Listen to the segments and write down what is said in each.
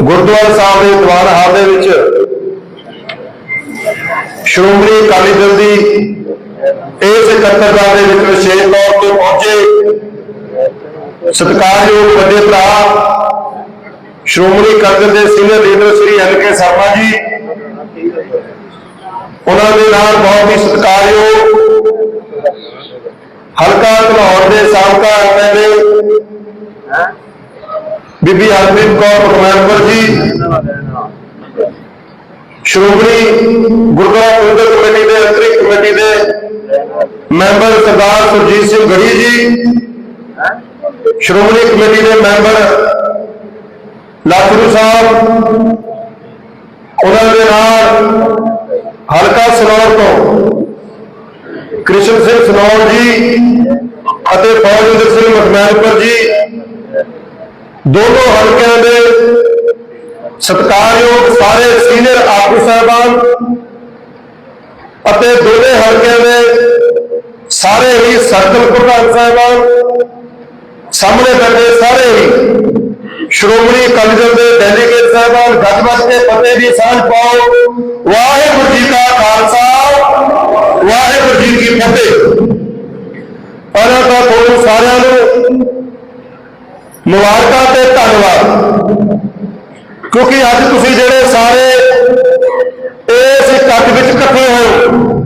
ਗੁਰਦੁਆਰਾ ਸਾਹਿਬ ਦੇ ਦੀਵਾਨ ਹਾਲ ਦੇ ਵਿੱਚ ਸ਼੍ਰੋਮਣੀ ਅਕਾਲੀ ਦਲ ਦੀ ਇਸ ਇਕੱਤਰਤਾ ਦੇ ਵਿੱਚ ਵਿਸ਼ੇਸ਼ ਤੌਰ ਤੇ ਪਹੁੰਚੇ ਸਤਿਕਾਰਯੋਗ ਵੱਡੇ ਭਰਾ ਸ਼੍ਰੋਮਣੀ ਅਕਾਲੀ ਦਲ ਦੇ senior leader Shri N K Sharma ji ਉਹਨਾਂ ਦੇ ਨਾਲ ਬਹੁਤ ਹੀ ਸਤਿਕਾਰਯੋਗ ਹਲਕਾ ਧਨੌਰ ਦੇ ਸਾਬਕਾ ਐਮਐਲਏ ਬੀਬੀ ਹਰਪ੍ਰੀਤ ਕੌਰ ਪਟਵਾਨਪੁਰ ਜੀ, ਸ਼੍ਰੋਮਣੀ ਗੁਰਦੁਆਰਾ ਪ੍ਰਬੰਧਕ ਕਮੇਟੀ ਦੇ ਅੰਤਰਿਕ ਕਮੇਟੀ ਦੇ ਮੈਂਬਰ ਸਰਦਾਰ ਸੁਰਜੀਤ ਸਿੰਘ ਗੜੀ ਜੀ, ਸ਼੍ਰੋਮਣੀ ਕਮੇਟੀ ਦੇ ਮੈਂਬਰ ਲਾਖਰੂ ਸਾਹਿਬ, ਉਹਨਾਂ ਦੇ ਨਾਲ ਹਲਕਾ ਸਨੌਰ ਤੋਂ ਕ੍ਰਿਸ਼ਨ ਸਿੰਘ ਸਨੌਰ ਜੀ ਅਤੇ ਫੌਜਿੰਦਰ ਸਿੰਘ ਮਖਮੈਲਪੁਰ ਜੀ, ਦੋਨੋਂ ਹਲਕਿਆਂ ਦੇ ਸਤਿਕਾਰਯੋਗ ਸਾਰੇ ਸੀਨੀਅਰ ਆਗੂ ਸਾਹਿਬਾਨ ਅਤੇ ਦੋਨੇ ਹਲਕਿਆਂ ਦੇ ਸਾਰੇ ਹੀ ਸਰਕਲ ਪ੍ਰਧਾਨ ਸਾਹਿਬਾਨ, ਸਾਹਮਣੇ ਬੈਠੇ ਸਾਰੇ ਹੀ ਸ਼੍ਰੋਮਣੀ ਅਕਾਲੀ ਦਲ ਦੇ ਡੈਲੀਗੇਟ ਸਾਹਿਬਾਨ ਗੱਜ ਵੱਜ ਕੇ ਫਤਿਹ ਦੀ ਸਾਂਝ ਪਾਓ। ਵਾਹਿਗੁਰੂ ਜੀ ਕਾ ਖਾਲਸਾ, ਵਾਹਿਗੁਰੂ ਜੀ ਕੀ ਫਤਿਹ। ਪਹਿਲਾਂ ਤਾਂ ਤੁਹਾਨੂੰ ਸਾਰਿਆਂ ਨੂੰ ਮੁਬਾਰਕਾਂ ਤੇ ਧੰਨਵਾਦ। ਕਿਉਂਕਿ ਅੱਜ ਤੁਸੀਂ ਜਿਹੜੇ ਸਾਰੇ ਇਸ ਇਕੱਠ ਵਿੱਚ ਇਕੱਠੇ ਹੋਏ ਹੋ,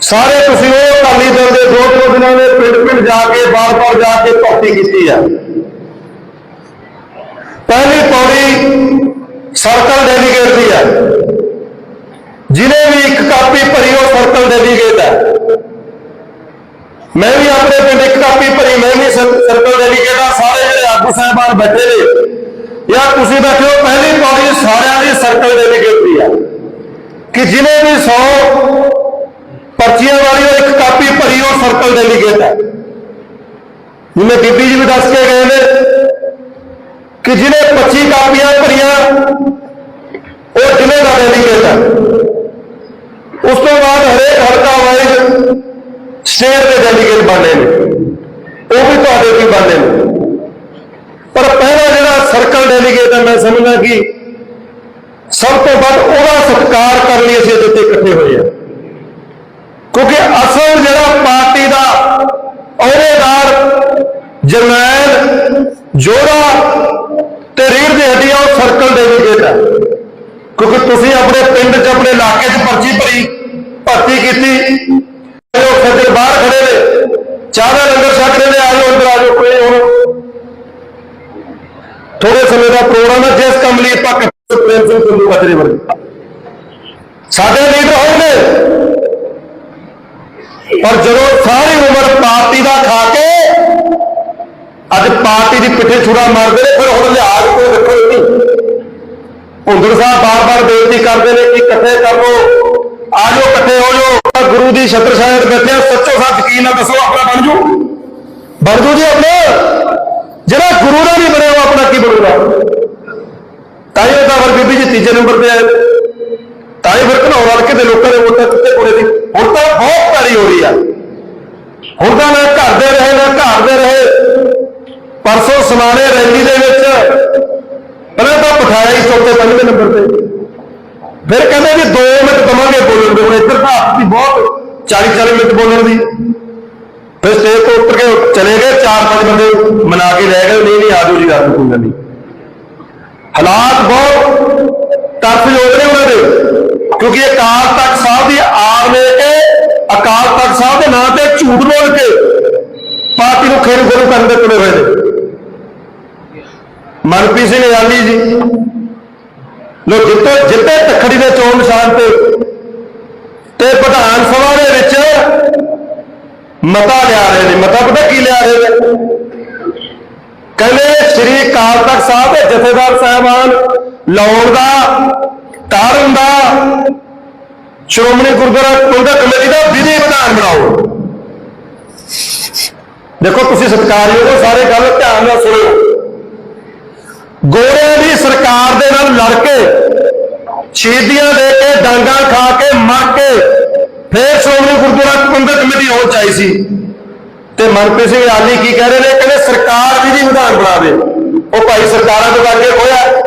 ਸਾਰੇ ਤੁਸੀਂ ਉਹ ਅਕਾਲੀ ਦਲ ਦੇ ਦੋ ਦੋ ਦਿਨਾਂ ਦੇ ਪਿੰਡ ਪਿੰਡ ਜਾ ਕੇ ਬਾਰ-ਬਾਰ ਜਾ ਕੇ ਭਰਤੀ ਕੀਤੀ ਆ। ਪਹਿਲੀ ਪੌੜੀ ਸਰਕਲ ਡੈਲੀਗੇਟ ਦੀ ਹੈ ਜਿਹਨੇ ਵੀ ਇੱਕ ਕਾਪੀ ਭਰੀ ਉਹ ਸਰਕਲ ਡੈਲੀਗੇਟ ਹੈ ਮੈਂ ਵੀ ਆਪਣੇ ਪਿੰਡ ਇੱਕ ਕਾਪੀ ਭਰੀ ਮੈਂ ਵੀ ਸਰ- ਸਰਕਲ ਡੈਲੀਗੇਟ ਆ ਸਾਰੇ ਜਿਹੜੇ ਆਗੂ ਸਾਹਿਬਾਨ ਬੈਠੇ ਨੇ ਯਾ ਤੁਸੀਂ ਬੈਠੇ ਹੋ ਪਹਿਲੀ ਪੌੜੀ ਸਾਰਿਆਂ ਦੀ ਸਰਕਲ ਡੈਲੀਗੇਟ ਦੀ ਆ ਕਿ ਜਿਹਨੇ ਵੀ 100 ਪਰਚੀਆਂ ਵਾਲੀ ਉਹ ਇੱਕ ਕਾਪੀ ਭਰੀ ਉਹ ਸਰਕਲ ਡੈਲੀਗੇਟ ਹੈ ਜਿਵੇਂ ਬੀਬੀ ਜੀ ਵੀ ਦੱਸ ਕੇ ਗਏ ਨੇ ਕਿ ਜਿਹਨੇ 25 ਕਾਪੀਆਂ ਭਰੀਆਂ, ਉਹ ਜ਼ਿਲ੍ਹੇ ਦਾ ਡੈਲੀਗੇਟ ਹੈ ਉਸ ਤੋਂ ਬਾਅਦ ਹਰੇਕ ਹਲਕਾ ਵਾਈਜ਼ ਸਟੇਟ ਦੇ ਡੈਲੀਗੇਟ ਬਣਨੇ ਨੇ। ਉਹ ਵੀ ਤੁਹਾਡੇ ਵੀ ਬਣਨੇ ਨੇ। ਪਰ ਪਹਿਲਾ ਜਿਹੜਾ ਸਰਕਲ ਡੈਲੀਗੇਟ ਹੈ, ਮੈਂ ਸਮਝਦਾ ਕਿ ਸਭ ਤੋਂ ਵੱਧ ਉਹਦਾ ਸਤਿਕਾਰ ਕਰਨ ਲਈ ਅਸੀਂ ਇੱਥੇ ਇਕੱਠੇ ਹੋਏ ਹਾਂ। ਕਿਉਂਕਿ ਅਸਲ ਜਿਹੜਾ ਪਾਰਟੀ ਦਾ ਅਹੁਦੇਦਾਰ ਜਰਨੈਲ ਜੋੜਾ ਤੇ ਆ, ਉਹ ਸਰਕਲ ਡੈਲੀਗੇਟ ਹੈ ਕਿਉਂਕਿ ਤੁਸੀਂ ਆਪਣੇ ਪਿੰਡ 'ਚ, ਆਪਣੇ ਇਲਾਕੇ 'ਚ ਪਰਚੀ ਭਰੀ, ਭਰਤੀ ਕੀਤੀ। ਉਹ ਸੱਜਣ ਬਾਹਰ ਖੜੇ ਨੇ। ਚਾਹ ਦਾ ਲੰਗਰ ਛਕ ਰਹੇ ਨੇ ਆਜੋ ਅੰਦਰ ਆਜੋ ਕੋਈ ਹੁਣ। ਥੋੜੇ ਸਮੇਂ ਦਾ ਪ੍ਰੋਗਰਾਮ ਹੈ ਜਿਸ ਕੰਮ ਲਈ ਆਪਾਂ ਪ੍ਰੇਮ ਸਿੰਘ ਕੁੰਦੂ ਬਜਰੇ ਵਰਗੇ ਸਾਡੇ ਲੀਡਰ ਹੋਣਗੇ ਪਰ ਜਦੋਂ ਸਾਰੀ ਉਮਰ ਪਾਰਟੀ ਦਾ ਖਾ ਕੇ ਅੱਜ ਪਾਰਟੀ ਦੀ ਪਿੱਠੇ ਛੁਰਾ ਮਾਰਦੇ ਨੇ, ਫਿਰ ਹੁਣ ਲਿਹਾਜ਼ ਹੁੰਦਰ ਸਾਹਿਬ ਬਾਰ-ਬਾਰ ਬੇਨਤੀ ਕਰਦੇ ਨੇ ਕਿ ਇਕੱਠੇ ਕਰ ਲੋ ਆਜੋ ਇਕੱਠੇ ਹੋ ਜਾਓ। ਗੁਰੂ ਦੀ ਛਤਰ ਛਾਇਆ ਬੈਠੇ ਸੱਚੋ ਸੱਚ ਯਕੀਨ ਨਾਲ ਦੱਸੋ, ਆਪਣਾ ਬਣ ਜੂ ਬਣ ਜੂ ਜੀ ਆਪਣਾ। ਜਿਹੜਾ ਗੁਰੂ ਦਾ ਨਹੀਂ ਬਣਿਆ, ਉਹ ਆਪਣਾ ਕੀ ਬਣੂਗਾ? ਤਾਂ ਹੀ ਤਾਂ ਵਰ ਬੀਬੀ ਜੀ ਤੀਜੇ ਨੰਬਰ ਤੇ ਆਏ ਤਾਂ ਹੀ ਫਿਰ ਘਨੌਰ ਹਲਕੇ ਦੇ ਲੋਕਾਂ ਦੇ ਵੋਟਾਂ ਕਿੱਥੇ ਕੋਲੇ ਦੀ। ਹੁਣ ਤਾਂ ਬਹੁਤ ਭਾਰੀ ਹੋ ਰਹੀ ਆ। ਹੁਣ ਤਾਂ ਮੈਂ ਘਰ ਦੇ ਰਹੇ ਨਾ ਘਰ ਦੇ ਰਹੇ। ਪਰਸੋਂ ਸਮਾਣੇ ਰੈਲੀ ਦੇ ਵਿੱਚ ਪਹਿਲਾਂ ਤਾਂ ਪਠਾਇਆ ਹੀ ਚੌਥੇ, ਪੰਜਵੇਂ ਨੰਬਰ ਤੇ। ਫਿਰ ਕਹਿੰਦੇ ਵੀ 2 ਮਿੰਟ ਦਵਾਂਗੇ ਬੋਲਣ ਦੇ। ਹੁਣ ਇੱਧਰ ਤਾਂ ਆਪੀ ਬਹੁਤ 40 40 ਮਿੰਟ ਬੋਲਣ ਦੀ। ਫਿਰ ਸਟੇਜ ਤੋਂ ਉੱਤਰ ਕੇ ਚਲੇ ਗਏ, ਚਾਰ ਪੰਜ ਬੰਦੇ ਮਨਾ ਕੇ ਲੈ ਗਏ। ਨਹੀਂ ਨਹੀਂ ਆਜੋ ਜੀ ਰਾਤ ਕੋਈ ਨਹੀਂ। ਹਾਲਾਤ ਬਹੁਤ ਤਰਸਯੋਗ ਨੇ ਉਹਨਾਂ ਦੇ। ਕਿਉਂਕਿ ਅਕਾਲ ਤਖਤ ਸਾਹਿਬ ਦੀ ਆੜ ਲੈ ਕੇ, ਅਕਾਲ ਤਖਤ ਸਾਹਿਬ ਦੇ ਨਾਂ ਤੇ ਝੂਠ ਬੋਲ ਕੇ ਪਾਰਟੀ ਨੂੰ ਖੇਰੂ ਖੇਰੂ ਕਰਨ ਦੇ ਤੁਲੇ ਹੋਏ ਨੇ। ਮਨਪ੍ਰੀਤ ਸਿੰਘ ਯਾਲੀ ਜੀ। ਲੋ, ਜਿੱਤੇ ਜਿੱਤੇ ਤਖੜੀ ਦੇ ਚੋਣ ਨਿਸ਼ਾਨ ਤੇ। ਤੇ ਪ੍ਰਧਾਨ ਸਭਾ ਦੇ ਵਿੱਚ ਮਤਾ ਲਿਆ ਰਹੇ ਨੇ। ਮਤਾ ਪਤਾ ਕੀ ਲਿਆ ਰਹੇ ਨੇ? ਕਹਿੰਦੇ ਸ੍ਰੀ ਅਕਾਲ ਤਖਤ ਸਾਹਿਬ ਦੇ ਜਥੇਦਾਰ ਸਾਹਿਬਾਨ ਲਾਉਣ ਦਾ, ਤਾਰਨ ਦਾ, ਸ਼੍ਰੋਮਣੀ ਗੁਰਦੁਆਰਾ ਪ੍ਰਬੰਧਕ ਕਮੇਟੀ ਦਾ ਵਿਧੀ ਵਿਧਾਨ ਬਣਾਓ। ਦੇਖੋ, ਤੁਸੀਂ ਸਤਿਕਾਰਯੋਗ ਸਾਰੇ ਗੱਲ ਧਿਆਨ ਨਾਲ ਸੁਣੋ। ਗੋਰਿਆਂ ਦੀ ਸਰਕਾਰ ਦੇ ਨਾਲ ਲੜ ਕੇ ਸ਼ਹੀਦੀਆਂ ਦੇ ਕੇ ਡਾਂਗਾ ਖਾ ਕੇ ਮਰ ਕੇ ਫਿਰ ਸ਼੍ਰੋਮਣੀ ਗੁਰਦੁਆਰਾ ਪ੍ਰਬੰਧਕ ਕਮੇਟੀ ਹੋਣ ਚਾਹੀ ਸੀ। ਤੇ ਮਨਪ੍ਰੀਤ ਸਿੰਘ ਆਲੀ ਕੀ ਕਹਿ ਰਹੇ ਨੇ? ਕਹਿੰਦੇ ਸਰਕਾਰ ਵਿਧੀ ਵਿਧਾਨ ਬਣਾਵੇ ਉਹ ਭਾਈ ਸਰਕਾਰਾਂ ਤੋਂ ਅੱਗੇ ਹੋਇਆ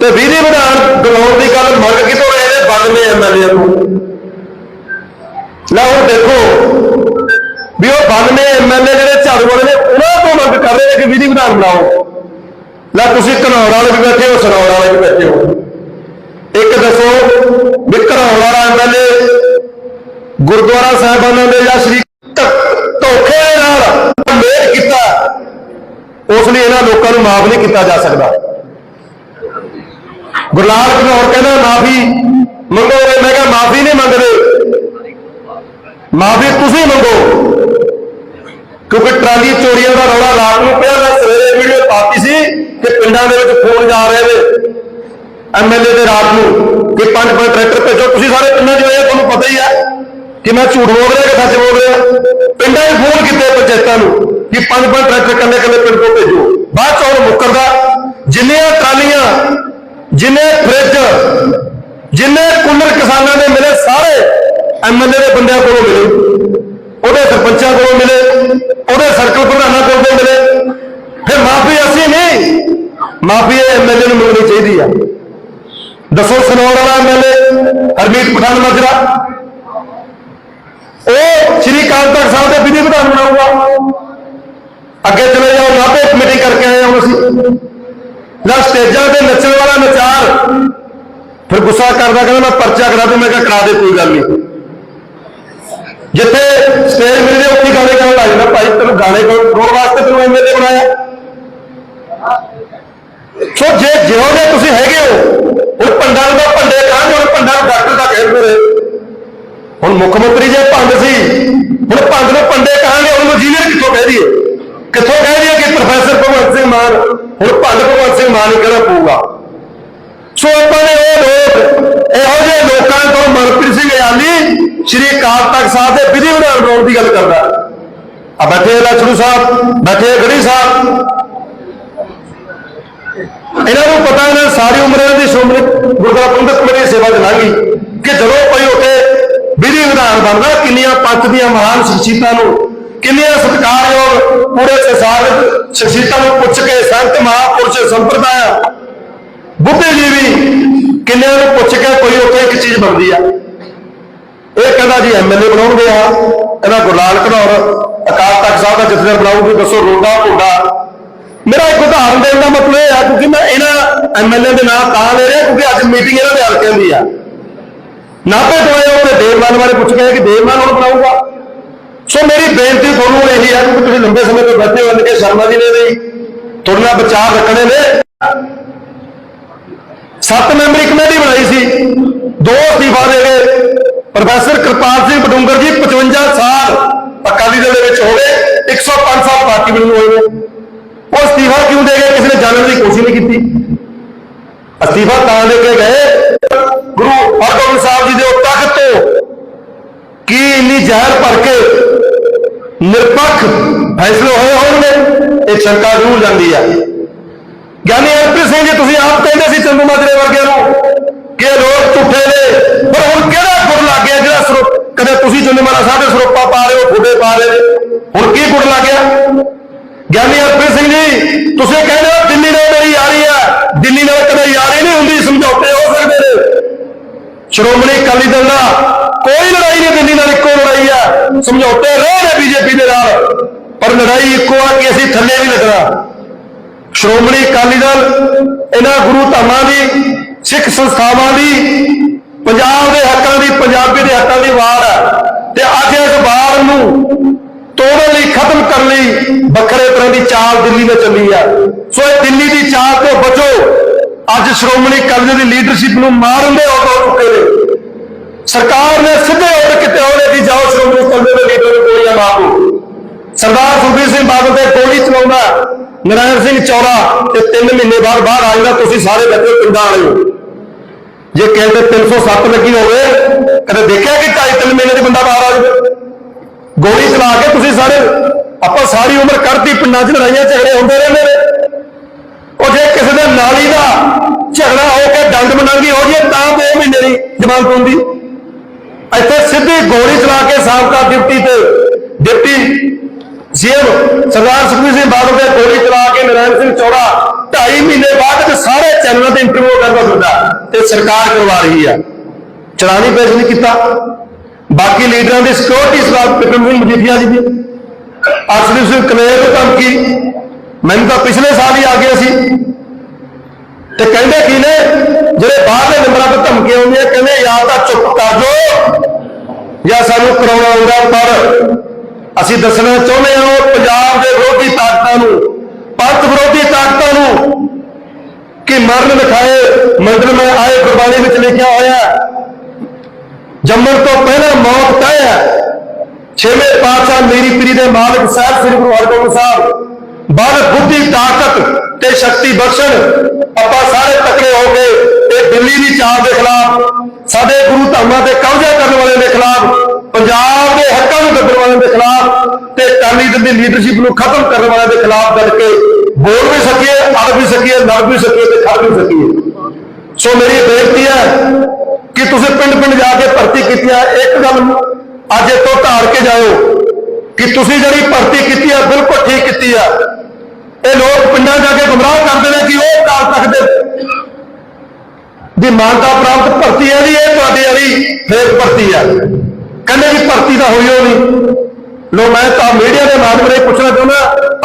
ਤੇ ਵਿਧੀ ਵਿਧਾਨ ਬਣਾਉਣ ਦੀ ਗੱਲ ਮੰਗ ਕਿਤੋਂ ਰਹੇ ਨੇ? 92 ਐਮਐਲਏ ਨੂੰ ਲੈ ਹੁਣ ਦੇਖੋ ਵੀ ਉਹ 92 ਐਮਐਲਏ ਜਿਹੜੇ ਝਾੜੂ ਵਾਲੇ ਨੇ ਮੰਗ ਵਿਧੀ ਵਿਧਾਨ ਬਣਾਓ। ਲੈ ਤੁਸੀਂ ਘਨੌਰ ਵਾਲੇ ਵੀ ਬੈਠੇ ਹੋ, ਸਨੌਰ ਵਾਲੇ ਵੀ ਬੈਠੇ ਹੋ। ਇੱਕ ਦੱਸੋ ਵੀ ਘਨੌਰ ਵਾਲਾ ਐਮਐਲਏ ਗੁਰਦੁਆਰਾ ਸਾਹਿਬਾਨਾਂ ਦੇ ਜਾਂ ਸ਼੍ਰੀ ਧੋਖੇ ਨਾਲ ਮੇਲ ਕੀਤਾ, ਉਸ ਲਈ ਇਹਨਾਂ ਲੋਕਾਂ ਨੂੰ ਮਾਫ ਨਹੀਂ ਕੀਤਾ ਜਾ ਸਕਦਾ। ਗੁਰਲਾਲ ਘਨੌਰ ਕਹਿੰਦਾ, ਮਾਫੀ ਮੰਗੋ। ਮੈਂ ਕਿਹਾ, ਮਾਫੀ ਨਹੀਂ ਮੰਗਦੇ। ਮਾਫੀ ਤੁਸੀਂ ਮੰਗੋ। ਕਿਉਂਕਿ ਟਰਾਲੀ ਚੋਰੀਆਂ ਦਾ ਰੌਲਾ ਰਾਤ ਨੂੰ ਪਿਆ, ਮੈਂ ਸਵੇਰੇ ਵੀਡੀਓ ਪਾਤੀ ਸੀ ਕਿ ਪਿੰਡਾਂ ਦੇ ਵਿੱਚ ਫੋਨ ਜਾ ਰਹੇ ਨੇ ਐਮਐਲਏ ਦੇ ਰਾਤ ਨੂੰ ਕਿ ਪੰਜ ਪੰਜ ਟਰੈਕਟਰ ਭੇਜੋ। ਤੁਸੀਂ ਸਾਰੇ ਪਿੰਡਾਂ 'ਚ ਹੋਏ ਤੁਹਾਨੂੰ ਪਤਾ ਹੀ ਹੈ ਕਿ ਮੈਂ ਝੂਠ ਬੋਲ ਰਿਹਾ ਕਿ ਸੱਚ ਬੋਲ ਰਿਹਾ। ਪਿੰਡਾਂ 'ਚ ਫੋਨ ਕੀਤੇ ਪੰਚਾਇਤਾਂ ਨੂੰ ਕਿ ਪੰਜ ਪੰਜ ਟਰੈਕਟਰ ਕੱਲੇ ਕੱਲੇ ਪਿੰਡ ਤੋਂ ਭੇਜੋ। ਬਾਅਦ 'ਚ ਉਹ ਮੁੱਕਰਦਾ। ਜਿੰਨੀਆਂ ਟਰਾਲੀਆਂ, ਜਿੰਨੇ ਫ੍ਰਿਜ ਜਿੰਨੇ ਕੂਲਰ ਕਿਸਾਨਾਂ ਦੇ ਮਿਲੇ, ਸਾਰੇ ਐਮਐਲਏ ਦੇ ਬੰਦਿਆਂ ਕੋਲੋਂ ਮਿਲੇ। ਉਹਦੇ ਸਰਪੰਚਾਂ ਕੋਲੋਂ ਮਿਲੇ, ਉਹਦੇ ਸਰਕਲ ਪ੍ਰਧਾਨਾਂ ਕੋਲੋਂ ਮਿਲੇ। ਫਿਰ ਮਾਫੀ ਅਸੀਂ ਨਹੀਂ, ਮਾਫੀ ਐਮਐਲਏ ਨੂੰ ਮਿਲਣੀ ਚਾਹੀਦੀ ਆ। ਦੱਸੋ ਸਨੌਰ ਵਾਲਾ ਐਮਐਲਏ ਹਰਮੀਤ ਪਠਾਨ ਮਾਜਰਾ। ਉਹ ਸ਼੍ਰੀ ਕਾਲ ਤਖਤ ਸਾਹਿਬ ਦੇ ਵਿਧੀ ਵਿਧਾਨ ਬਣਾਊਗਾ। ਅੱਗੇ ਚਲੇ ਜਾਓ ਨਾਭੇ ਕਮੇਟੀ ਕਰਕੇ ਆਏ ਹਾਂ ਅਸੀਂ। ਨਾ ਸਟੇਜਾਂ ਤੇ ਨੱਚਣ ਵਾਲਾ ਨਚਾਰ। ਫਿਰ ਗੁੱਸਾ ਕਰਦਾ ਕਹਿੰਦਾ ਮੈਂ ਪਰਚਾ ਕਰਾ ਦੂੰ, ਮੈਂ ਕਿਹਾ ਕਰਾ ਦੇ, ਕੋਈ ਗੱਲ ਨਹੀਂ। ਜਿੱਥੇ ਸਟੇਜ ਮਿਲਦੇ ਉੱਥੇ ਹੀ ਗਾਣੇ ਗਾਉਣ ਲੱਗ ਜਾਂਦਾ, ਭਾਈ ਤੈਨੂੰ ਗਾਣੇ ਗਾਉਣ ਵਾਸਤੇ ਤੈਨੂੰ ਐਮਐਲਏ ਬਣਾਇਆ। ਸੋ ਜੇ ਜਿਉਂ ਜੇ ਤੁਸੀਂ ਹੈਗੇ ਹੋ, ਹੁਣ ਪੰਡਾਂ ਨੂੰ ਤਾਂ ਭੰਡੇ ਕਹਾਂਗੇ ਹੁਣ ਪੰਡਾਂ ਨੂੰ ਡਾਕਟਰ ਦਾ ਕਹਿ ਰਹੇ ਹੁਣ ਮੁੱਖ ਮੰਤਰੀ ਜੇ ਭੰਡ ਸੀ, ਹੁਣ ਭੰਡ ਨੂੰ ਪੰਡੇ ਕਹਾਂਗੇ ਉਹਨੂੰ ਇੰਜੀਨੀਅਰ ਕਿੱਥੋਂ ਕਹਿ ਦਈਏ? ਕਿੱਥੋਂ ਕਹਿ ਦਈਏ ਕਿ ਪ੍ਰੋਫੈਸਰ ਭਗਵੰਤ ਸਿੰਘ ਮਾਨ, ਹੁਣ ਭੰਡ ਭਗਵੰਤ ਸਿੰਘ ਮਾਨ ਹੀ ਕਹਿਣਾ ਪਊਗਾ? ਸੋ ਆਪਾਂ ਨੇ ਉਹ ਲੋਕ, ਇਹੋ ਜਿਹੇ ਲੋਕਾਂ ਤੋਂ ਮਨਪ੍ਰੀਤ ਸਿੰਘ ਯਾਨੀ ਸ਼੍ਰੀ ਅਕਾਲ ਤਖਤ ਸਾਹਿਬ ਦੇ ਵਿਧੀ ਵਿਧਾਨ ਬਣਾਉਣ ਦੀ ਗੱਲ ਕਰਦਾ। ਆ ਬੈਠੇ ਲక్ష్ਮੀ ਸਾਹਿਬ, ਬੈਠੇ ਗੜੀ ਸਾਹਿਬ। ਇਹਨਾਂ ਨੂੰ ਪਤਾ ਇਹਨਾਂ ਸਾਰੀ ਉਮਰ ਇਹਨਾਂ ਦੀ ਸ਼੍ਰੋਮਣੀ ਗੁਰਦੁਆਰਾ ਪ੍ਰਬੰਧਕ ਕਮੇਟੀ ਸੇਵਾ ਚ ਲੰਘੀ ਕਿ ਜਦੋਂ ਕੋਈ ਉੱਥੇ ਵਿਧੀ ਵਿਧਾਨ ਬਣਦਾ, ਕਿੰਨੀਆਂ ਪੰਥ ਦੀਆਂ ਮਹਾਨ ਸ਼ਖਸੀਅਤਾਂ ਨੂੰ, ਕਿੰਨੀਆਂ ਸਤਿਕਾਰਯੋਗ ਪੂਰੇ ਸੰਸਾਰ ਵਿੱਚ ਸ਼ਖਸੀਅਤਾਂ ਨੂੰ ਪੁੱਛ ਕੇ ਸੰਤ ਮਹਾਂਪੁਰਸ਼ ਸੰਪਰਦਾਇ ਵੀ ਕਿੰਨਿਆਂ ਨੂੰ ਪੁੱਛ ਕੇ ਕੋਈ ਉੱਥੇ ਇੱਕ ਚੀਜ਼ ਬਣਦੀ ਆ। ਇਹ ਕਹਿੰਦਾ ਜੀ ਐਮਐਲਏ ਬਣਾਉਣਗੇ ਆ। ਕਹਿੰਦਾ ਗੁਰਲਾਲ ਘਨੌਰ ਅਕਾਲ ਤਖਤ ਸਾਹਿਬ ਦਾ ਜਥੇਦਾਰ ਬਣਾਉਗੇ ਦੱਸੋ ਰੋਂਦਾ ਭੁੰਡਾ। ਮੇਰਾ ਇੱਕ ਉਦਾਹਰਨ ਦੇਣ ਦਾ ਮਤਲਬ ਇਹ ਆ, ਕਿਉਂਕਿ ਮੈਂ ਇਹਨਾਂ ਐਮਐਲਏ ਦੇ ਨਾਮ ਤਾਂ ਲੈ ਰਿਹਾ, ਕਿਉਂਕਿ ਅੱਜ ਮੀਟਿੰਗ ਇਹਨਾਂ ਦੇ ਹਲਕਿਆਂ ਦੀ ਆ। ਨਾਪੇ ਤੋਂ ਆਏ ਉਹਨੇ ਦੇਵਮਾਨ ਬਾਰੇ ਪੁੱਛ ਕੇ ਕਿ ਦੇਵਮਾਨ ਹੁਣ ਬਣਾਊਗਾ। ਸੋ ਮੇਰੀ ਬੇਨਤੀ ਤੁਹਾਨੂੰ ਇਹੀ ਹੈ ਕਿ ਤੁਸੀਂ ਲੰਬੇ ਸਮੇਂ ਤੋਂ ਬੈਠੇ ਹੋ ਕਿ ਸ਼ਰਮਾ ਜੀ ਨੇ ਵੀ ਤੁਹਾਡੇ ਨਾਲ ਵਿਚਾਰ ਰੱਖਣੇ ਨੇ। ਸੱਤ ਮੈਂਬਰੀ ਕਮੇਟੀ ਬਣਾਈ ਸੀ, ਦੋ ਅਸਤੀਫਾ ਦੇ ਗਏ ਪ੍ਰੋਫੈਸਰ ਕਿਰਪਾਲ ਸਿੰਘ ਬਡੂੰਗਰ ਜੀ 55 ਸਾਲ ਅਕਾਲੀ ਦਲ ਦੇ ਵਿੱਚ ਹੋ ਗਏ 105 ਸਾਲ ਪਾਰਟੀ ਬਣੀ ਹੋਏ ਨੇ। ਉਹ ਅਸਤੀਫਾ ਕਿਉਂ ਦੇ ਗਏ ਕਿਸੇ ਨੇ ਜਾਣਨ ਦੀ ਕੋਸ਼ਿਸ਼ ਨਹੀਂ ਕੀਤੀ? ਅਸਤੀਫਾ ਤਾਂ ਦੇ ਕੇ ਗਏ, ਗੁਰੂ ਹਰਗੋਬਿੰਦ ਸਾਹਿਬ ਜੀ ਦੇ ਤਖਤ ਤੋਂ ਕੀ ਇੰਨੀ ਜ਼ਹਿਰ ਭਰ ਕੇ ਨਿਰਪੱਖ ਫੈਸਲੇ ਹੋਏ ਹੋਣਗੇ? ਇਹ ਸ਼ੰਕਾ ਜ਼ਰੂਰ ਜਾਂਦੀ ਹੈ। ਗਿਆਨੀ ਅਰਪੀ ਸਿੰਘ ਜੀ, ਤੁਸੀਂ ਆਪ ਕਹਿੰਦੇ ਸੀ ਚੰਦੂ ਮਾਜਰੇ ਵਰਗਿਆਂ ਨੂੰ ਕਿ ਇਹ ਲੋਕ ਝੂਠੇ ਨੇ। ਪਰ ਹੁਣ ਕਿਹੜਾ ਗੁਰ ਲੱਗ ਗਿਆ ਜਿਹੜਾ ਸਰੋ ਕਦੇ ਤੁਸੀਂ ਚੰਦੂ ਸਾਹਿਬ ਦੇ ਸਰੋਪਾ ਪਾ ਰਹੇ ਹੋ ਫੁੱਡੇ ਪਾ ਰਹੇ ਹੁਣ ਕੀ ਗੁਰ ਲੱਗ ਗਿਆ? ਗਿਆਨੀ ਅਰਪੀ ਸਿੰਘ ਜੀ, ਤੁਸੀਂ ਕਹਿੰਦੇ ਹੋ ਦਿੱਲੀ ਨਾਲ ਮੇਰੀ ਯਾਰੀ ਆ। ਦਿੱਲੀ ਨਾਲ ਕਦੇ ਯਾਰੀ ਨਹੀਂ ਹੁੰਦੀ, ਸਮਝੌਤੇ ਹੋ ਸਕਦੇ ਨੇ। ਸ਼੍ਰੋਮਣੀ ਅਕਾਲੀ ਦਲ ਦਾ ਕੋਈ ਲੜਾਈ ਨਹੀਂ, ਦਿੱਲੀ ਨਾਲ ਇੱਕੋ ਲੜਾਈ ਆ। ਸਮਝੌਤੇ ਰਹੇ ਨੇ ਬੀਜੇਪੀ ਦੇ ਨਾਲ। ਪਰ ਲੜਾਈ ਇੱਕੋ ਆ ਕਿ ਅਸੀਂ ਥੱਲੇ ਨਹੀਂ ਲੱਗਣਾ। ਸ਼੍ਰੋਮਣੀ ਅਕਾਲੀ ਦਲ, ਇਹਨਾਂ ਗੁਰੂ ਧਾਮਾਂ ਦੀ ਸਿੱਖ ਸੰਸਥਾਵਾਂ ਦੀ, ਪੰਜਾਬ ਦੇ ਹੱਕਾਂ ਦੀ, ਪੰਜਾਬੀ ਦੇ ਹੱਕਾਂ ਦੀ ਵਾਰ ਹੈ। ਤੇ ਅੱਜ ਇਸ ਵਾਰ ਨੂੰ ਤੋੜਨ ਲਈ, ਖਤਮ ਕਰਨ ਲਈ ਵੱਖਰੇ ਤਰ੍ਹਾਂ ਦੀ ਚਾਲ ਦਿੱਲੀ ਵਿੱਚ ਚੱਲੀ ਹੈ ਸੋ ਇਹ ਦਿੱਲੀ ਦੀ ਚਾਲ ਤੋਂ ਬਚੋ। ਅੱਜ ਸ਼੍ਰੋਮਣੀ ਅਕਾਲੀ ਦੀ ਲੀਡਰਸ਼ਿਪ ਨੂੰ ਮਾਰਨ ਦੇ ਆਰਡਰ ਚੁੱਕੇ ਨੇ। ਸਰਕਾਰ ਨੇ ਸਿੱਧੇ ਆਰਡਰ ਕੀਤੇ ਹੋਏ ਕਿ ਜਾਓ ਸ਼੍ਰੋਮਣੀ ਅਕਾਲੀ ਦੇ ਲੀਡਰ ਨੂੰ ਗੋਲੀਆਂ ਮਾਰੋ ਸਰਦਾਰ ਸੁਖਬੀਰ ਸਿੰਘ ਬਾਦਲ ਤੇ ਗੋਲੀ ਚਲਾਉਂਦਾ। ਨਰਾਇਣ ਸਿੰਘ ਚੌੜਾ ਤੇ 3 ਮਹੀਨੇ ਬਾਅਦ ਬਾਹਰ ਆ ਜਾਂਦਾ, ਤੁਸੀਂ ਸਾਰੇ ਬੱਚੇ ਪਿੰਡਾਂ ਵਾਲੇ ਹੋ। ਜੇ ਕਹਿੰਦੇ 307 ਲੱਗੀ ਹੋਵੇ, ਕਦੇ ਦੇਖਿਆ ਕਿ 2.5 ਮਹੀਨੇ ਦੇ ਬੰਦਾ ਬਾਹਰ ਆ ਜਾਵੇ? ਗੋਲੀ ਚਲਾ ਕੇ ਤੁਸੀਂ ਸਾਰੇ, ਆਪਾਂ ਸਾਰੀ ਉਮਰ ਕੱਢਤੀ, ਪਿੰਡਾਂ 'ਚ ਲੜਾਈਆਂ ਝਗੜੇ ਹੁੰਦੇ ਰਹਿੰਦੇ ਨੇ। ਉਹ ਜੇ ਕਿਸੇ ਦੇ ਨਾਲੀ ਦਾ ਝਗੜਾ ਹੋ ਕੇ ਡੰਡ ਮਨਾਂਗੀ ਹੋ ਜੇ ਤਾਂ 2 ਮਹੀਨੇ ਦੀ ਜ਼ਮਾਨਤ ਹੁੰਦੀ। ਇੱਥੇ ਸਿੱਧੀ ਗੋਲੀ ਚਲਾ ਕੇ ਸਾਬਕਾ ਡਿਪਟੀ ਤੇ, ਡਿਪਟੀ ਸੀਐਮ ਸਰਦਾਰ ਸੁਖਬੀਰ ਸਿੰਘ ਬਾਦਲ ਤੇ ਗੋਲੀ ਚਲਾ ਕੇ ਨਰਾਇਣ ਸਿੰਘ ਚੌੜਾ 2.5 ਮਹੀਨੇ ਬਾਅਦ ਤੇ ਸਾਰੇ ਚੈਨਲਾਂ ਤੇ ਇੰਟਰਵਿਊ ਕਰਦਾ ਫਿਰਦਾ ਤੇ ਸਰਕਾਰ ਕਰਵਾ ਰਹੀ ਆ। ਚਲਾਣੀ ਪੇਸ਼ ਨਹੀਂ ਕੀਤਾ। ਬਾਕੀ ਲੀਡਰਾਂ ਦੀ ਸਿਕਿਉਰਿਟੀ ਸਲਾਹ ਬਿਕਰਮ ਸਿੰਘ ਮਜੀਠੀਆ ਜੀ ਦੀ ਅਰਸ਼ਦੀਪ ਸਿੰਘ ਕਲੇਰ ਤੋਂ ਧਮਕੀ ਮੈਨੂੰ ਤਾਂ ਪਿਛਲੇ ਸਾਲ ਹੀ ਆ ਗਿਆ ਸੀ। ਤੇ ਕਹਿੰਦੇ ਕੀ ਨੇ? ਜਿਹੜੇ ਬਾਹਰਲੇ ਨੰਬਰਾਂ ਤੇ ਧਮਕੀਆਂ ਆਉਂਦੀਆਂ, ਕਹਿੰਦੇ ਜਾਂ ਤਾਂ ਚੁੱਪ ਕਰ ਜਾਓ। ਜਾਂ ਸਾਨੂੰ ਕਰਾਉਣਾ ਆਉਂਦਾ ਪਰ ਅਸੀਂ ਦੱਸਣਾ ਚਾਹੁੰਦੇ ਹਾਂ ਉਹ ਪੰਜਾਬ ਦੇ ਵਿਰੋਧੀ ਤਾਕਤਾਂ ਨੂੰ ਪੰਥ ਵਿਰੋਧੀ ਤਾਕਤਾਂ ਨੂੰ ਕਿ ਮਰਨ ਲਿਖਾਏ ਮੰਡਲ ਮੈਂ ਆਏ ਗੁਰਬਾਣੀ ਵਿੱਚ ਲਿਖਿਆ ਹੋਇਆ ਜੰਮਣ ਤੋਂ ਪਹਿਲਾਂ ਮੌਤ ਤੈਅ ਹੈ। ਛੇਵੇਂ ਪਾਤਸ਼ਾਹ ਮੇਰੀ ਪੀਰੀ ਦੇ ਮਾਲਕ ਸਾਹਿਬ ਸ੍ਰੀ ਗੁਰੂ ਹਰਗੋਬਿੰਦ ਸਾਹਿਬ ਬਲ ਬੁੱਧੀ, ਤਾਕਤ ਤੇ ਸ਼ਕਤੀ ਬਖਸ਼ਣ। ਆਪਾਂ ਸਾਰੇ ਤਕੜੇ ਹੋ ਕੇ ਇਹ ਦਿੱਲੀ ਦੀ ਚਾਲ ਦੇ ਖਿਲਾਫ, ਸਾਡੇ ਗੁਰੂ ਧਰਮਾਂ ਤੇ ਕਬਜ਼ਾ ਕਰਨ ਵਾਲਿਆਂ ਦੇ ਖਿਲਾਫ ਪੰਜਾਬ ਦੇ ਹੱਕਾਂ ਨੂੰ ਦੱਬਣ ਵਾਲਿਆਂ ਦੇ ਖਿਲਾਫ ਤੇ ਅਕਾਲੀ ਦਲ ਦੀ ਲੀਡਰਸ਼ਿਪ ਨੂੰ ਖਤਮ ਕਰਨ ਵਾਲਿਆਂ ਦੇ ਖਿਲਾਫ ਡਟ ਬੋਲ ਵੀ ਸਕੀਏ, ਅੜ ਵੀ ਸਕੀਏ, ਲੜ ਵੀ ਸਕੀਏ ਤੇ ਖੜ ਵੀ ਸਕੀਏ। ਸੋ ਮੇਰੀ ਬੇਨਤੀ ਹੈ ਕਿ ਤੁਸੀਂ ਪਿੰਡ ਪਿੰਡ ਜਾ ਕੇ ਭਰਤੀ ਕੀਤੀ ਹੈ। ਇੱਕ ਗੱਲ ਅੱਜ ਇਹ ਤੋਂ ਢਾਲ ਕੇ ਜਾਓ ਕਿ ਤੁਸੀਂ ਜਿਹੜੀ ਭਰਤੀ ਕੀਤੀ ਹੈ, ਬਿਲਕੁਲ ਠੀਕ ਕੀਤੀ ਹੈ। ਇਹ ਲੋਕ ਪਿੰਡਾਂ ਜਾ ਕੇ ਗੁੰਮਰਾਹ ਕਰਦੇ ਨੇ ਕਿ ਉਹ ਕਾਲ ਤੱਕ ਦੇ ਦੀ ਮਾਨਤਾ ਪ੍ਰਾਪਤ ਭਰਤੀ ਹੈ ਜੀ, ਇਹ ਤੁਹਾਡੇ ਵਾਲੀ ਫੇਰ ਭਰਤੀ ਹੈ। ਕਹਿੰਦੇ ਵੀ ਭਰਤੀ ਤਾਂ ਹੋਈ ਹੋ ਨਹੀਂ। ਲੋ, ਮੈਂ ਤਾਂ ਮੀਡੀਆ ਦੇ ਮਾਧਿਅਮ ਰਾਹੀਂ ਪੁੱਛਣਾ ਚਾਹੁੰਦਾ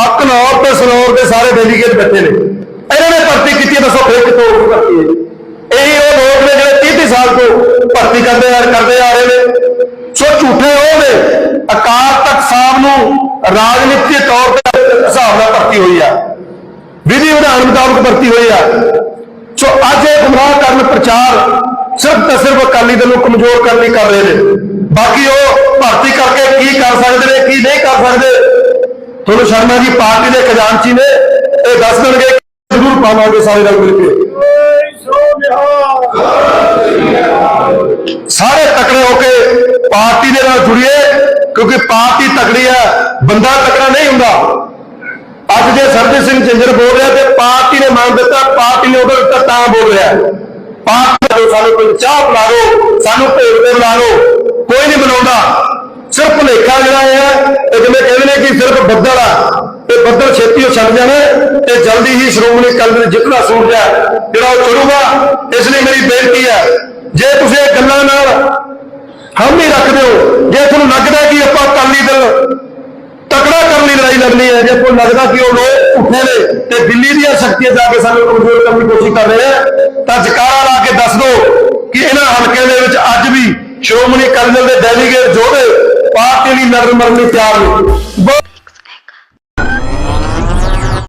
ਅਕਨੌਰ ਤੇ ਸਨੌਰ ਦੇ ਸਾਰੇ ਡੈਲੀਗੇਟ ਬੈਠੇ ਨੇ। ਇਹਨਾਂ ਨੇ ਭਰਤੀ ਕੀਤੀ ਦੱਸੋ ਫਿਰ ਕਿੱਥੋਂ ਭਰਤੀ ਹੈ ਇਹੀ ਉਹ ਲੋਕ ਨੇ ਜਿਹੜੇ 30 30 ਸਾਲ ਤੋਂ ਭਰਤੀ ਕਰਦੇ ਆ ਕਰਦੇ ਆ ਰਹੇ ਨੇ। ਸੋ ਝੂਠੇ ਉਹ ਨੇ, ਅਕਾਲ ਤਖਤ ਸਾਹਿਬ ਨੂੰ ਰਾਜਨੀਤਿਕ ਤੌਰ ਤੇ ਹਿਸਾਬ ਨਾਲ ਭਰਤੀ ਹੋਈ ਆ। ਵਿਧੀ ਵਿਧਾਨ ਮੁਤਾਬਕ ਭਰਤੀ ਹੋਈ ਆ। ਸੋ ਅੱਜ ਇਹ ਗੁੰਮਰਾਹ ਕਰਨ ਪ੍ਰਚਾਰ ਸਿਰਫ ਤੇ ਸਿਰਫ ਅਕਾਲੀ ਦਲ ਨੂੰ ਕਮਜ਼ੋਰ ਕਰਨ ਲਈ ਕਰ ਰਹੇ ਨੇ। ਬਾਕੀ ਉਹ ਭਰਤੀ ਕਰਕੇ ਕੀ ਕਰ ਸਕਦੇ ਨੇ, ਕੀ ਨਹੀਂ ਕਰ ਸਕਦੇ? ਤੁਹਾਨੂੰ ਸ਼ਰਮਾ ਜੀ ਪਾਰਟੀ ਦੇ ਖਜ਼ਾਨਚੀ ਨੇ। ਇਹ ਦੱਸ ਦੇਣਗੇ ਜ਼ਰੂਰ ਪਾਵਾਂਗੇ ਸਾਰੇ ਰਲ ਮਿਲ ਕੇ। ਸਾਰੇ ਤਕੜੇ ਹੋ ਕੇ ਪਾਰਟੀ ਦੇ ਨਾਲ ਜੁੜੀਏ, ਕਿਉਂਕਿ ਪਾਰਟੀ ਤਕੜੀ ਹੈ, ਬੰਦਾ ਤਕੜਾ ਨਹੀਂ ਹੁੰਦਾ। ਅੱਜ ਜੇ ਸਰਜੀਤ ਸਿੰਘ ਝਿੰਜਰ ਬੋਲ ਰਿਹਾ ਤੇ ਪਾਰਟੀ ਨੇ ਮੰਨ ਦਿੱਤਾ, ਪਾਰਟੀ ਨੇ ਉਹਦਾ ਦਿੱਤਾ ਤਾਂ ਬੋਲ ਰਿਹਾ। ਪਾਰਟੀ ਸਾਨੂੰ ਕੋਈ ਚਾਹ ਬੁਲਾ ਲਓ ਸਾਨੂੰ ਭੇਡ ਤੇ ਬੁਲਾ ਲਓ ਕੋਈ ਨਹੀਂ ਬਣਾਉਂਦਾ। ਸਿਰਫ ਭੁਲੇਖਾ ਜਿਹੜਾ ਹੈ, ਇਹ ਜਿਵੇਂ ਕਹਿੰਦੇ ਨੇ ਕਿ ਸਿਰਫ ਬੱਦਲ ਆ। ਤੇ ਬੱਦਲ ਛੇਤੀ ਉਹ ਛੱਡ ਜਾਣੇ ਤੇ ਜਲਦੀ ਹੀ ਸ਼੍ਰੋਮਣੀ ਅਕਾਲੀ ਦਲ ਜਿੱਤਣਾ ਸੂਰਜ ਹੈ, ਜਿਹੜਾ ਉਹ ਚੜੂਗਾ ਇਸ ਲਈ ਮੇਰੀ ਬੇਨਤੀ ਹੈ, ਜੇ ਤੁਸੀਂ ਇਹ ਗੱਲਾਂ ਨਾਲ ਹਮ ਹੀ ਰੱਖਦੇ ਹੋ, ਜੇ ਤੁਹਾਨੂੰ ਲੱਗਦਾ ਕਿ ਆਪਾਂ ਅਕਾਲੀ ਦਲ ਤਕੜਾ ਕਰਨ ਲਈ ਲੜਾਈ ਲੜਨੀ ਹੈ, ਜੇ ਕੋਈ ਲੱਗਦਾ ਕਿ ਉਹ ਲੋਕ ਉੱਠੇ ਨੇ ਤੇ ਦਿੱਲੀ ਦੀਆਂ ਸ਼ਕਤੀਆਂ ਜਾ ਕੇ ਸਾਨੂੰ ਕਮਜ਼ੋਰ ਕਰਨ ਦੀ ਕੋਸ਼ਿਸ਼ ਕਰ ਰਹੇ ਆ ਤਾਂ ਜਕਾਰਾ ਲਾ ਕੇ ਦੱਸ ਦਿਓ ਕਿ ਇਹਨਾਂ ਹਲਕੇ ਦੇ ਵਿੱਚ ਅੱਜ ਵੀ ਸ਼੍ਰੋਮਣੀ ਅਕਾਲੀ ਦਲ ਦੇ ਡੈਲੀਗੇਟ ਜੋੜੇ ਪਾਰਟੀ ਲਈ ਲੜਨ ਮਰਨ ਲਈ ਤਿਆਰ ਨੇ